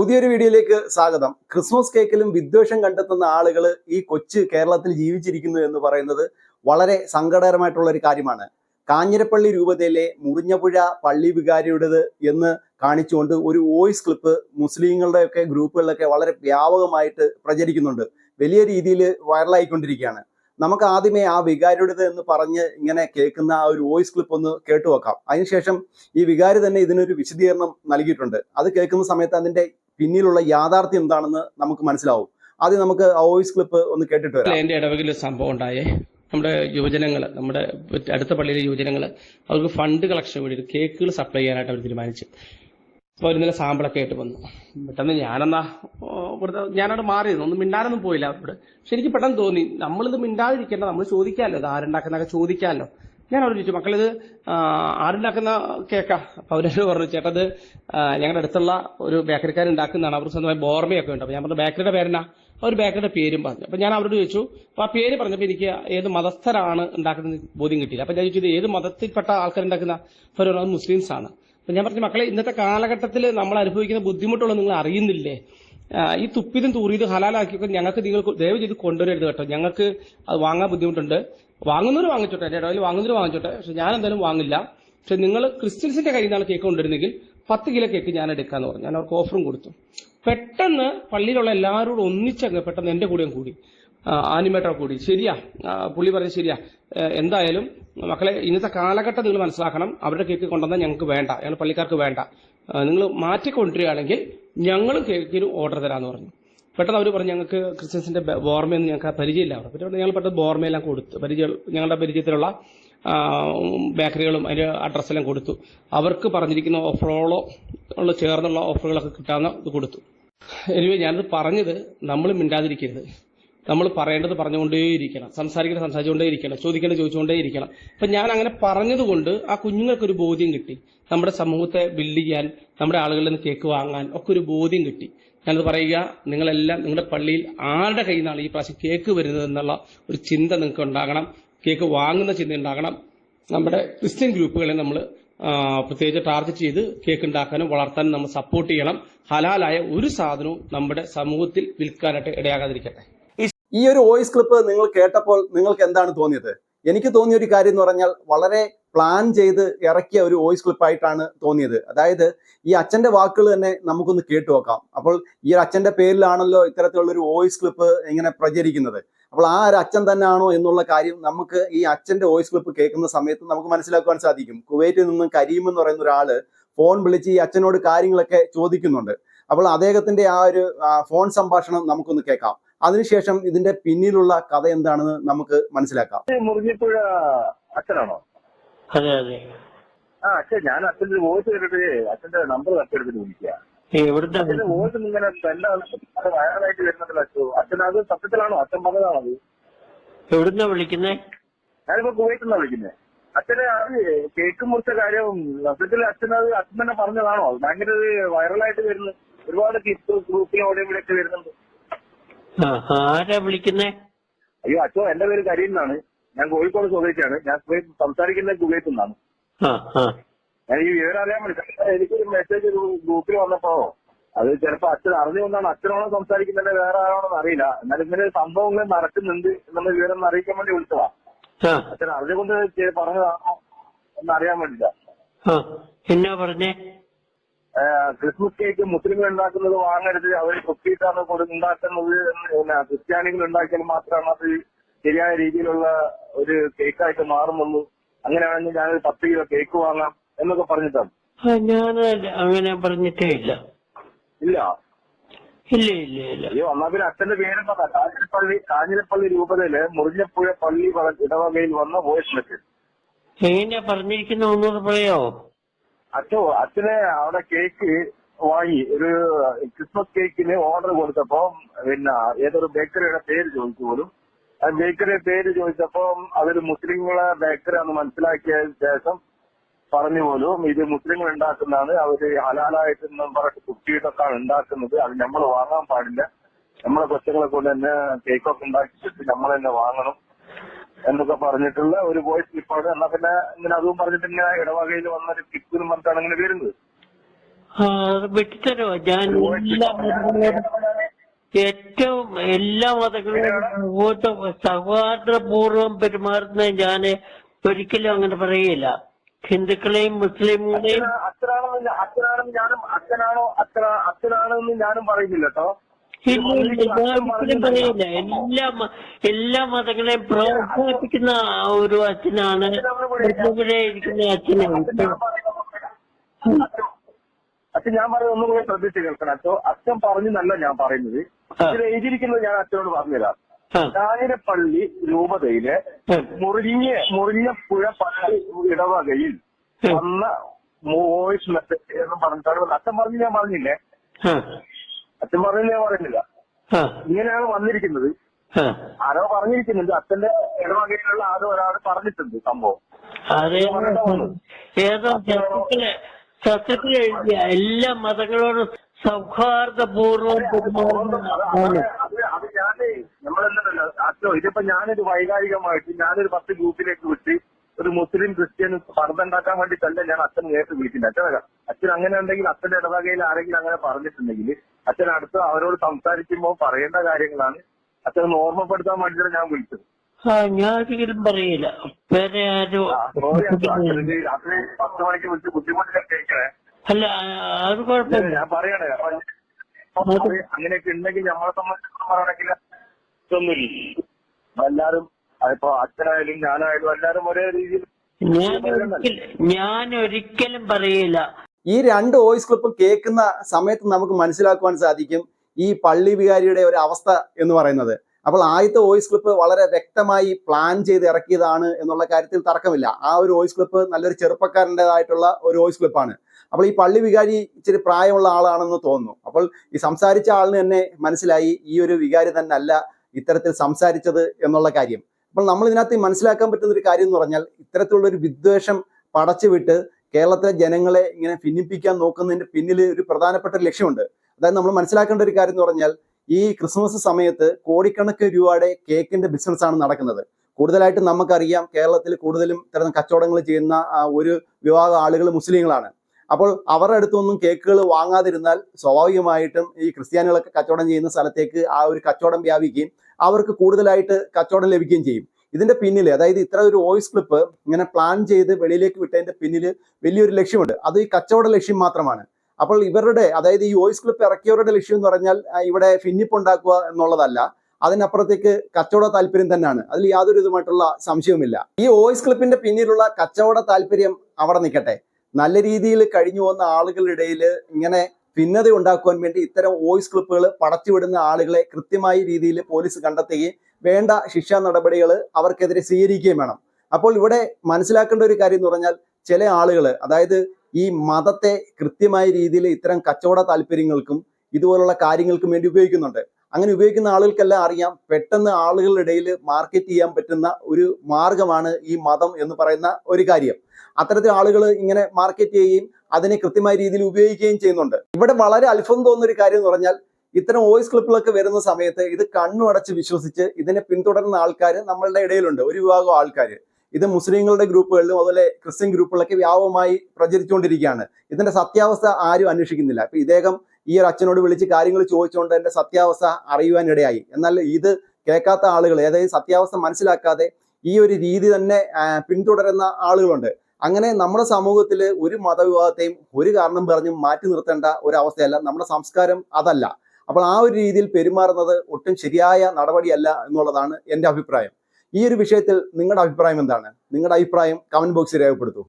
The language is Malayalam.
പുതിയൊരു വീഡിയോയിലേക്ക് സ്വാഗതം. ക്രിസ്മസ് കേക്കിലും വിദ്വേഷം കണ്ടെത്തുന്ന ആളുകൾ ഈ കൊച്ചു കേരളത്തിൽ ജീവിച്ചിരിക്കുന്നു എന്ന് പറയുന്നത് വളരെ സങ്കടകരമായിട്ടുള്ള ഒരു കാര്യമാണ്. കാഞ്ഞിരപ്പള്ളി രൂപതയിലെ മുറിഞ്ഞപുഴ പള്ളി വികാരിയുടേത് എന്ന് കാണിച്ചുകൊണ്ട് ഒരു വോയിസ് ക്ലിപ്പ് മുസ്ലിങ്ങളുടെയൊക്കെ ഗ്രൂപ്പുകളിലൊക്കെ വളരെ വ്യാപകമായിട്ട് പ്രചരിക്കുന്നുണ്ട്. വലിയ രീതിയിൽ വൈറലായിക്കൊണ്ടിരിക്കുകയാണ്. നമുക്ക് ആദ്യമേ ആ വികാരിയുടേത് എന്ന് പറഞ്ഞ് ഇങ്ങനെ കേൾക്കുന്ന ആ ഒരു വോയിസ് ക്ലിപ്പ് ഒന്ന് കേട്ടു വെക്കാം അതിനുശേഷം ഈ വികാരി തന്നെ ഇതിനൊരു വിശദീകരണം നൽകിയിട്ടുണ്ട്. അത് കേൾക്കുന്ന സമയത്ത് അതിന്റെ പിന്നിലുള്ള യാഥാർത്ഥ്യം എന്താണെന്ന് നമുക്ക് മനസ്സിലാവും. ആദ്യം നമുക്ക് ആ വോയിസ് ക്ലിപ്പ് ഒന്ന് കേട്ടിട്ട് വരാം. എന്റെ ഇടവകിൽ സംഭവം ഉണ്ടായേ. നമ്മുടെ യുവജനങ്ങൾ നമ്മുടെ അടുത്ത പള്ളിയിലെ യുവജനങ്ങൾ അവർക്ക് ഫണ്ട് കളക്ഷൻ വേണ്ടി കേക്കുകൾ സപ്ലൈ ചെയ്യാനായിട്ട് അവർ തീരുമാനിച്ചു. അപ്പോൾ ഇന്നലെ സാമ്പിളൊക്കെ ആയിട്ട് വന്നു. പെട്ടെന്ന് ഞാനെന്നാ ഇവിടുത്തെ ഞാനവിടെ മാറിയിരുന്നു ഒന്നും മിണ്ടാനൊന്നും പോയില്ല അവിടെ പക്ഷെ എനിക്ക് പെട്ടെന്ന് തോന്നി നമ്മളിത് മിണ്ടാതിരിക്കേണ്ട നമ്മൾ ചോദിക്കാമല്ലോ ഇത് ആരുണ്ടാക്കുന്നൊക്കെ ചോദിക്കാമല്ലോ ഞാൻ അവരോട് ചോദിച്ചു മക്കളിത് ആരുണ്ടാക്കുന്ന കേക്കാ? അപ്പൊ അവരോട് പറഞ്ഞു ചേട്ടത് ഞങ്ങളുടെ അടുത്തുള്ള ഒരു ബേക്കറിക്കാർ ഉണ്ടാക്കുന്നതാണ്. അവർ സ്വന്തമായി ബോർമയൊക്കെ ഉണ്ട്. അപ്പൊ ഞാൻ പറഞ്ഞു ബേക്കറിയുടെ പേരെന്നാ? ഒരു ബേക്കറിയുടെ പേരും പറഞ്ഞു. അപ്പൊ ഞാൻ അവരോട് ചോദിച്ചു അപ്പൊ ആ പേര് പറഞ്ഞപ്പോൾ എനിക്ക് ഏത് മതസ്ഥരാണ് ഉണ്ടാക്കുന്നത് ബോധ്യം കിട്ടിയില്ല? അപ്പൊ ഞാൻ ചോദിച്ചു ഇത് ഏത് മതത്തിൽപ്പെട്ട ആൾക്കാർ ഉണ്ടാക്കുന്ന? അവർ മുസ്ലിംസ് ആണ് അപ്പൊ ഞാൻ പറഞ്ഞു മക്കളെ ഇന്നത്തെ കാലഘട്ടത്തിൽ നമ്മൾ അനുഭവിക്കുന്ന ബുദ്ധിമുട്ടുകൾ നിങ്ങൾ അറിയുന്നില്ലേ? ഈ തുപ്പിതും തൂറിയതും ഹലാലാക്കിയൊക്കെ ഞങ്ങൾക്ക് നിങ്ങൾ ദയവ് ചെയ്ത് കൊണ്ടുവരരുത് കേട്ടോ. ഞങ്ങൾക്ക് അത് വാങ്ങാൻ ബുദ്ധിമുട്ടുണ്ട്. വാങ്ങുന്നവർ വാങ്ങിച്ചോട്ടെ എന്റെ ഇടയിൽ വാങ്ങുന്നവർ വാങ്ങിച്ചോട്ടെ പക്ഷെ ഞാൻ എന്തായാലും വാങ്ങില്ല. പക്ഷെ നിങ്ങൾ ക്രിസ്ത്യൻസിന്റെ കയ്യിൽ നിന്നാണ് കേക്ക് കൊണ്ടിരുന്നെങ്കിൽ പത്ത് കിലോ കേക്ക് ഞാൻ എടുക്കാന്ന് പറഞ്ഞു. ഞാൻ അവർക്ക് ഓഫറും കൊടുത്തു. പെട്ടെന്ന് പള്ളിയിലുള്ള എല്ലാവരോടും ഒന്നിച്ചങ്ങ് പെട്ടെന്ന് എന്റെ കൂടെയും കൂടി. ആനിമേറ്റർ കൂടി. ശരിയാ. പുള്ളി പറഞ്ഞു ശരിയാ. എന്തായാലും മക്കളെ ഇന്നത്തെ കാലഘട്ടം നിങ്ങൾ മനസ്സിലാക്കണം. അവരുടെ കേക്ക് കൊണ്ടുവന്നാൽ ഞങ്ങൾക്ക് വേണ്ട. ഞങ്ങൾ പള്ളിക്കാർക്ക് വേണ്ട. നിങ്ങൾ മാറ്റിക്കൊണ്ടിരിക്കുകയാണെങ്കിൽ ഞങ്ങളും കേക്കിന് ഓർഡർ തരാമെന്ന് പറഞ്ഞു. പെട്ടെന്ന് അവർ പറഞ്ഞു ഞങ്ങൾക്ക് ക്രിസ്ത്യൻസിന്റെ ബോർമയൊന്നും ഞങ്ങൾക്ക് പരിചയമില്ല. അവിടെ പറ്റും ഞങ്ങൾ പെട്ടെന്ന് ബോർമയെല്ലാം കൊടുത്തു പരിചയം ഞങ്ങളുടെ പരിചയത്തിലുള്ള ബേക്കറികളും അതിന്റെ അഡ്രസ്സെല്ലാം കൊടുത്തു. അവർക്ക് പറഞ്ഞിരിക്കുന്ന ഓഫറുകളോ ഉള്ള ചേർന്നുള്ള ഓഫറുകളൊക്കെ കിട്ടാവുന്ന ഇത് കൊടുത്തു. എനിവേ ഞാനത് പറഞ്ഞത് നമ്മൾ മിണ്ടാതിരിക്കരുത്. നമ്മൾ പറയേണ്ടത് പറഞ്ഞുകൊണ്ടേയിരിക്കണം. സംസാരിക്കേണ്ടത് സംസാരിച്ചുകൊണ്ടേയിരിക്കണം. ചോദിക്കേണ്ടത് ചോദിച്ചുകൊണ്ടേയിരിക്കണം. അപ്പൊ ഞാൻ അങ്ങനെ പറഞ്ഞതുകൊണ്ട് ആ കുഞ്ഞുങ്ങൾക്കൊരു ബോധ്യം കിട്ടി. നമ്മുടെ സമൂഹത്തെ ബിൽഡ് ചെയ്യാൻ നമ്മുടെ ആളുകളിൽ നിന്ന് കേക്ക് വാങ്ങാൻ ഒക്കെ ഒരു ബോധ്യം കിട്ടി. ഞാനത് പറയുക നിങ്ങളെല്ലാം നിങ്ങളുടെ പള്ളിയിൽ ആരുടെ കയ്യിൽ നിന്നാണ് ഈ പ്രാവശ്യം കേക്ക് വരുന്നത് എന്നുള്ള ഒരു ചിന്ത നിങ്ങൾക്ക് ഉണ്ടാകണം. കേക്ക് വാങ്ങുന്ന ചിന്ത ഉണ്ടാകണം. നമ്മുടെ ക്രിസ്ത്യൻ ഗ്രൂപ്പുകളെ നമ്മൾ പ്രത്യേകിച്ച് ടാർഗറ്റ് ചെയ്ത് കേക്ക് ഉണ്ടാക്കാനും വളർത്താനും നമ്മൾ സപ്പോർട്ട് ചെയ്യണം. ഹലാലായ ഒരു സാധനവും നമ്മുടെ സമൂഹത്തിൽ വിൽക്കാനായിട്ട് ഇടയാകാതിരിക്കട്ടെ. ഈ ഒരു വോയിസ് ക്ലിപ്പ് നിങ്ങൾ കേട്ടപ്പോൾ നിങ്ങൾക്ക് എന്താണ് തോന്നിയത്? എനിക്ക് തോന്നിയ ഒരു കാര്യം എന്ന് പറഞ്ഞാൽ വളരെ പ്ലാൻ ചെയ്ത് ഇറക്കിയ ഒരു വോയിസ് ക്ലിപ്പായിട്ടാണ് തോന്നിയത്. അതായത് ഈ അച്ഛന്റെ വാക്കുകൾ തന്നെ നമുക്കൊന്ന് കേട്ടു നോക്കാം. അപ്പോൾ ഈ ഒരു അച്ഛന്റെ പേരിലാണല്ലോ ഇത്തരത്തിലുള്ള ഒരു വോയിസ് ക്ലിപ്പ് ഇങ്ങനെ പ്രചരിക്കുന്നത്. അപ്പോൾ ആ ഒരു അച്ഛൻ തന്നെയാണോ എന്നുള്ള കാര്യം നമുക്ക് ഈ അച്ഛന്റെ വോയിസ് ക്ലിപ്പ് കേൾക്കുന്ന സമയത്ത് നമുക്ക് മനസ്സിലാക്കുവാൻ സാധിക്കും. കുവൈറ്റിൽ നിന്ന് കരീം എന്ന് പറയുന്ന ഒരാൾ ഫോൺ വിളിച്ച് ഈ അച്ഛനോട് കാര്യങ്ങളൊക്കെ ചോദിക്കുന്നുണ്ട്. അപ്പോൾ അദ്ദേഹത്തിന്റെ ആ ഒരു ഫോൺ സംഭാഷണം നമുക്കൊന്ന് കേൾക്കാം. അതിനുശേഷം ഇതിന്റെ പിന്നിലുള്ള കഥ എന്താണെന്ന് നമുക്ക് മനസ്സിലാക്കാം. മുറിഞ്ഞിപ്പുഴ അച്ഛനാണോ? അതെ അതെ. ആ അച്ഛൻ ഞാൻ അച്ഛന്റെ വോയിസ് കേട്ടിട്ട് അച്ഛന്റെ നമ്പർ തട്ടിയെടുത്തിട്ട് വിളിക്കുക എവിടുത്തെ അച്ഛന്റെ വോയിസ് ഇങ്ങനെ സ്പെൻഡാണ് വയറായിട്ട് വരുന്നുണ്ടല്ലോ അച്ഛൻ അച്ഛൻ അത് സത്യത്തിലാണോ? അച്ഛൻ പറഞ്ഞതാണത് എവിടുന്നാ വിളിക്കുന്നേ? ഞാനിപ്പോ കുവൈറ്റ് നിന്നാ വിളിക്കുന്നത് അച്ഛനെ അത് കേക്ക് മുറിച്ച കാര്യം സത്യത്തിൽ അച്ഛൻ അത് അച്ഛൻ തന്നെ പറഞ്ഞതാണോ? അത് ഭയങ്കര വൈറലായിട്ട് വരുന്നു. ഒരുപാട് ക്ലിപ്പ് ഗ്രൂപ്പിലും അവിടെ ഇവിടെ ഒക്കെ വരുന്നുണ്ട് ആരാ വിളിക്കുന്നേ? അയ്യോ അച്ഛോ എന്റെ പേര് കരീം എന്നാണ്. ഞാൻ കോഴിക്കോട് സ്വദേശിയാണ്. ഞാൻ സംസാരിക്കുന്ന കുവൈത്ത് നിന്നാണ്. ഞാൻ ഈ വിവരം അറിയാൻ വേണ്ടി. എനിക്കൊരു മെസ്സേജ് ഗ്രൂപ്പിൽ വന്നപ്പോ അത് ചിലപ്പോ അച്ഛൻ അറിഞ്ഞുകൊണ്ടാണ് അച്ഛനോണോ സംസാരിക്കുന്നത് വേറെ ആരാണോന്ന് അറിയില്ല. എന്നാലും ഇങ്ങനെ സംഭവങ്ങൾ നടക്കുന്നുണ്ട് എന്നുള്ള വിവരം അറിയിക്കാൻ വേണ്ടി വിളിച്ചതാ. അച്ഛൻ അറിഞ്ഞുകൊണ്ട് പറഞ്ഞതാണോ എന്ന് അറിയാൻ വേണ്ടിട്ടാ എന്നാ പറഞ്ഞേ? ക്രിസ്മസ് കേക്ക് മുസ്ലിങ്ങൾ ഉണ്ടാക്കുന്നത് വാങ്ങരുത്. അവർ കുത്തിയിട്ടാണ് ഉണ്ടാക്കുന്നത്. ക്രിസ്ത്യാനികൾ ഉണ്ടാക്കിയാൽ മാത്രമാണ് അത് ശരിയായ രീതിയിലുള്ള ഒരു കേക്കായിട്ട് മാറുന്നുള്ളൂ. അങ്ങനെയാണെങ്കിൽ ഞാനൊരു പത്ത് കിലോ കേക്ക് വാങ്ങാം എന്നൊക്കെ പറഞ്ഞിട്ടാണ്. ഞാൻ അങ്ങനെ പറഞ്ഞിട്ടേ ഇല്ല. ഇല്ല? ഇല്ല ഇല്ല ഇല്ല. അയ്യോ എന്നാ പിന്നെ അച്ഛന്റെ പേരെന്താ? കാഞ്ഞിരപ്പള്ളി കാഞ്ഞിരപ്പള്ളി രൂപതയിൽ മുറിഞ്ഞപ്പുഴ പള്ളി ഇടവകയിൽ വന്ന വോയിസ് മെസ്സേജ്. എങ്ങനെയാ പറഞ്ഞിരിക്കുന്ന ഒന്നുകൂടെ പറയാവോ? അച്ഛോ അച്ഛന് അവിടെ കേക്ക് വാങ്ങി ഒരു ക്രിസ്മസ് കേക്കിന് ഓർഡർ കൊടുത്തപ്പോ പിന്നെ ഏതൊരു ബേക്കറിയുടെ പേര് ചോദിച്ചു പോലും. ആ ബേക്കറിയുടെ പേര് ചോദിച്ചപ്പോ അതൊരു മുസ്ലിങ്ങളെ ബേക്കറി ആണെന്ന് മനസ്സിലാക്കിയ ശേഷം പറഞ്ഞു പോലും ഇത് മുസ്ലിങ്ങൾ ഉണ്ടാക്കുന്നതാണ് അവർ ഹലാലായിട്ട് പറഞ്ഞിട്ട് കുട്ടിയിട്ടൊക്കെയാണ് ഉണ്ടാക്കുന്നത് അത് നമ്മൾ വാങ്ങാൻ പാടില്ല. നമ്മളെ കൊച്ചുങ്ങളെ കൊണ്ട് തന്നെ കേക്കൊക്കെ ഉണ്ടാക്കിയിട്ട് നമ്മൾ തന്നെ വാങ്ങണം എന്നൊക്കെ പറഞ്ഞിട്ടുള്ള ഒരു വോയിസ് ക്ലിപ്പാണ് എന്നാ പിന്നെ ഇങ്ങനെ അതും പറഞ്ഞിട്ട് ഇങ്ങനെ ഇടവകയിൽ വന്ന ഒരു ക്ലിപ്പ് എന്ന് പറഞ്ഞിട്ടാണ് ഇങ്ങനെ വരുന്നത്. വിട്ടുതരുമോ ഞാൻ ഏറ്റവും എല്ലാ മതങ്ങളും സൗഹാർദ്ദപൂർവം പെരുമാറുന്ന ഞാൻ ഒരിക്കലും അങ്ങനെ പറയില്ല ഹിന്ദുക്കളെയും മുസ്ലിമുകളെയും അച്ഛനാണെന്ന് അച്ഛനാണെന്ന് ഞാനും അച്ഛനാണോ അച്ഛന അച്ഛനാണെന്ന് ഞാനും പറയുന്നില്ല കേട്ടോ. പറയില്ല. എല്ലാ എല്ലാ മതങ്ങളെയും പ്രോത്സാഹിപ്പിക്കുന്ന ഒരു അച്ഛനാണ്. ഇരിക്കുന്ന അച്ഛനാണ്. അച്ഛൻ ഞാൻ പറയുന്നത് ഒന്നും കൂടെ ശ്രദ്ധിച്ച് കേൾക്കണം അച്ഛൻ അച്ഛൻ പറഞ്ഞെന്നല്ല ഞാൻ പറയുന്നത്. ഇതിൽ എഴുതിയിരിക്കുന്നത് ഞാൻ അച്ഛനോട് പറഞ്ഞുതരാം. ആ, കാഞ്ഞിരപ്പള്ളി രൂപതയിലെ മുറിഞ്ഞ മുറിഞ്ഞ മുറിഞ്ഞപ്പുഴ പള്ളി ഇടവകയിൽ വന്ന വോയിസ് മെസ്സേജ് എന്ന് പറഞ്ഞിട്ടാണ്. അച്ഛൻ പറഞ്ഞു ഞാൻ പറഞ്ഞില്ലേ? അച്ഛൻ പറഞ്ഞു ഞാൻ പറയുന്നില്ല ഇങ്ങനെയാണ് വന്നിരിക്കുന്നത്. ആരോ പറഞ്ഞിരിക്കുന്നുണ്ട്. അച്ഛന്റെ ഇടവകയിലുള്ള ആരോ ഒരാൾ പറഞ്ഞിട്ടുണ്ട് സംഭവം. ഏതോ ശത്രുക്കൾ എഴുതിയ എല്ലാ മതങ്ങളോടും ഞാൻ നമ്മളെന്തല്ലോ അച്ഛോ ഇതിപ്പോ ഞാനൊരു വൈകാരികമായിട്ട് ഞാനൊരു പത്ത് ഗ്രൂപ്പിലേക്ക് വിട്ട് ഒരു മുസ്ലിം ക്രിസ്ത്യൻ പറഞ്ഞുണ്ടാക്കാൻ വേണ്ടി തന്നെ ഞാൻ അച്ഛൻ നേരിട്ട് വിളിച്ചില്ല അച്ഛൻ അച്ഛൻ അങ്ങനെ ഉണ്ടെങ്കിൽ അച്ഛന്റെ ഇടവകയിൽ ആരെങ്കിലും അങ്ങനെ പറഞ്ഞിട്ടുണ്ടെങ്കിൽ അച്ഛൻ അടുത്ത് അവരോട് സംസാരിക്കുമ്പോൾ പറയേണ്ട കാര്യങ്ങളാണ്. അച്ഛനെ ഓർമ്മപ്പെടുത്താൻ വേണ്ടിയിട്ടാണ് ഞാൻ വിളിച്ചത്. ഞാൻ ഒരിക്കലും പറയില്ല. വേറെ ആരും പത്ത് മണിക്ക് വിളിച്ച് ബുദ്ധിമുട്ടില്ല കേൾക്കണേ അല്ല അത് കുഴപ്പമില്ല. ഞാൻ പറയണേ അപ്പൊ അങ്ങനെയൊക്കെ ഉണ്ടെങ്കിൽ നമ്മളെ സംബന്ധിച്ചിടത്തോളം പറയണമെങ്കിൽ ഇതൊന്നുമില്ല എല്ലാരും ഇപ്പൊ അച്ഛനായാലും ഞാനായാലും എല്ലാരും ഒരേ രീതിയിൽ ഞാനൊരിക്കലും ഞാൻ ഒരിക്കലും പറയില്ല. ഈ രണ്ട് വോയിസ് ക്ലിപ്പും കേൾക്കുന്ന സമയത്ത് നമുക്ക് മനസ്സിലാക്കുവാൻ സാധിക്കും ഈ പള്ളി വികാരിയുടെ ഒരു അവസ്ഥ എന്ന് പറയുന്നത്. അപ്പോൾ ആദ്യത്തെ വോയിസ് ക്ലിപ്പ് വളരെ വ്യക്തമായി പ്ലാൻ ചെയ്ത് ഇറക്കിയതാണ് എന്നുള്ള കാര്യത്തിൽ തർക്കമില്ല. ആ ഒരു വോയിസ് ക്ലിപ്പ് നല്ലൊരു ചെറുപ്പക്കാരന്റെതായിട്ടുള്ള ഒരു വോയിസ് ക്ലിപ്പാണ്. അപ്പോൾ ഈ പള്ളി വികാരി ഇച്ചിരി പ്രായമുള്ള ആളാണെന്ന് തോന്നുന്നു. അപ്പോൾ ഈ സംസാരിച്ച ആളിന് തന്നെ മനസ്സിലായി ഈ ഒരു വികാരി തന്നെ അല്ല ഇത്തരത്തിൽ സംസാരിച്ചത് എന്നുള്ള കാര്യം. അപ്പോൾ നമ്മൾ ഇതിനകത്ത് മനസ്സിലാക്കാൻ പറ്റുന്ന ഒരു കാര്യം എന്ന് പറഞ്ഞാൽ ഇത്തരത്തിലുള്ള ഒരു വിദ്വേഷം പടച്ചുവിട്ട് കേരളത്തിലെ ജനങ്ങളെ ഇങ്ങനെ ഭിന്നിപ്പിക്കാൻ നോക്കുന്നതിന്റെ പിന്നിൽ ഒരു പ്രധാനപ്പെട്ട ഒരു ലക്ഷ്യമുണ്ട്. അതായത് നമ്മൾ മനസ്സിലാക്കേണ്ട ഒരു കാര്യം എന്ന് പറഞ്ഞാൽ ഈ ക്രിസ്മസ് സമയത്ത് കോടിക്കണക്കിന് രൂപയുടെ കേക്കിന്റെ ബിസിനസ് ആണ് നടക്കുന്നത്. കൂടുതലായിട്ട് നമുക്കറിയാം കേരളത്തിൽ കൂടുതലും ഇത്തരം കച്ചവടങ്ങൾ ചെയ്യുന്ന ഒരു വിഭാഗം ആളുകൾ മുസ്ലിങ്ങളാണ്. അപ്പോൾ അവരുടെ അടുത്തൊന്നും കേക്കുകൾ വാങ്ങാതിരുന്നാൽ സ്വാഭാവികമായിട്ടും ഈ ക്രിസ്ത്യാനികളൊക്കെ കച്ചവടം ചെയ്യുന്ന സ്ഥലത്തേക്ക് ആ ഒരു കച്ചവടം വ്യാപിക്കുകയും അവർക്ക് കൂടുതലായിട്ട് കച്ചവടം ലഭിക്കുകയും ചെയ്യും. ഇതിന്റെ പിന്നിൽ അതായത് ഇത്ര ഒരു വോയിസ് ക്ലിപ്പ് ഇങ്ങനെ പ്ലാൻ ചെയ്ത് വെളിയിലേക്ക് വിട്ടതിന്റെ പിന്നിൽ വലിയൊരു ലക്ഷ്യമുണ്ട്. അത് ഈ കച്ചവട ലക്ഷ്യം മാത്രമാണ്. അപ്പോൾ ഇവരുടെ അതായത് ഈ വോയിസ് ക്ലിപ്പ് ഇറക്കിയവരുടെ ലക്ഷ്യം എന്ന് പറഞ്ഞാൽ ഇവിടെ ഫിന്നിപ്പുണ്ടാക്കുക എന്നുള്ളതല്ല. അതിനപ്പുറത്തേക്ക് കച്ചവട താല്പര്യം തന്നെയാണ്. അതിൽ യാതൊരു ഇതുമായിട്ടുള്ള സംശയവുമില്ല. ഈ വോയിസ് ക്ലിപ്പിന്റെ പിന്നിലുള്ള കച്ചവട താല്പര്യം അവിടെ നിൽക്കട്ടെ. നല്ല രീതിയിൽ കഴിഞ്ഞു പോകുന്ന ആളുകളുടെ ഇടയിൽ ഇങ്ങനെ ഭിന്നത ഉണ്ടാക്കുവാൻ വേണ്ടി ഇത്തരം വോയിസ് ക്ലിപ്പുകൾ പടച്ചുവിടുന്ന ആളുകളെ കൃത്യമായ രീതിയിൽ പോലീസ് കണ്ടെത്തുകയും വേണ്ട ശിക്ഷാ നടപടികൾ അവർക്കെതിരെ സ്വീകരിക്കുകയും വേണം. അപ്പോൾ ഇവിടെ മനസ്സിലാക്കേണ്ട ഒരു കാര്യം എന്ന് പറഞ്ഞാൽ ചില ആളുകൾ അതായത് ഈ മതത്തെ കൃത്യമായ രീതിയിൽ ഇത്തരം കച്ചവട താല്പര്യങ്ങൾക്കും ഇതുപോലുള്ള കാര്യങ്ങൾക്കും വേണ്ടി ഉപയോഗിക്കുന്നുണ്ട്. അങ്ങനെ ഉപയോഗിക്കുന്ന ആളുകൾക്കെല്ലാം അറിയാം. പെട്ടെന്ന് ആളുകളുടെ ഇടയിൽ മാർക്കറ്റ് ചെയ്യാൻ പറ്റുന്ന ഒരു മാർഗമാണ് ഈ മതം എന്ന് പറയുന്ന ഒരു കാര്യം. അത്തരത്തിൽ ആളുകൾ ഇങ്ങനെ മാർക്കറ്റ് ചെയ്യുകയും അതിനെ കൃത്യമായ രീതിയിൽ ഉപയോഗിക്കുകയും ചെയ്യുന്നുണ്ട്. ഇവിടെ വളരെ അത്ഭുതം തോന്നുന്ന ഒരു കാര്യം എന്ന് പറഞ്ഞാൽ ഇത്തരം വോയിസ് ക്ലിപ്പുകളൊക്കെ വരുന്ന സമയത്ത് ഇത് കണ്ണു അടച്ച് വിശ്വസിച്ച് ഇതിനെ പിന്തുടരുന്ന ആൾക്കാർ നമ്മളുടെ ഇടയിലുണ്ട്. ഒരു വിഭാഗം ആൾക്കാർ ഇത് മുസ്ലിങ്ങളുടെ ഗ്രൂപ്പുകളിലും അതുപോലെ ക്രിസ്ത്യൻ ഗ്രൂപ്പുകളിലൊക്കെ വ്യാപകമായി പ്രചരിച്ചുകൊണ്ടിരിക്കുകയാണ്. ഇതിന്റെ സത്യാവസ്ഥ ആരും അന്വേഷിക്കുന്നില്ല. ഇപ്പൊ ഇദ്ദേഹം ഈ ഒരു അച്ഛനോട് വിളിച്ച് കാര്യങ്ങൾ ചോദിച്ചുകൊണ്ട് എന്റെ സത്യാവസ്ഥ അറിയുവാനിടയായി എന്നാൽ ഇത് കേൾക്കാത്ത ആളുകൾ അതായത് സത്യാവസ്ഥ മനസ്സിലാക്കാതെ ഈ ഒരു രീതി തന്നെ പിന്തുടരുന്ന ആളുകളുണ്ട്. അങ്ങനെ നമ്മുടെ സമൂഹത്തിൽ ഒരു മതവിവാദത്തെയും ഒരു കാരണം പറഞ്ഞും മാറ്റി നിർത്തേണ്ട ഒരു അവസ്ഥയല്ല നമ്മുടെ സംസ്കാരം അതല്ല. അപ്പോൾ ആ ഒരു രീതിയിൽ പെരുമാറുന്നത് ഒട്ടും ശരിയായ നടപടിയല്ല എന്നുള്ളതാണ് എന്റെ അഭിപ്രായം. ഈ ഒരു വിഷയത്തിൽ നിങ്ങളുടെ അഭിപ്രായം എന്താണ്? നിങ്ങളുടെ അഭിപ്രായം കമന്റ് ബോക്സിൽ രേഖപ്പെടുത്തൂ.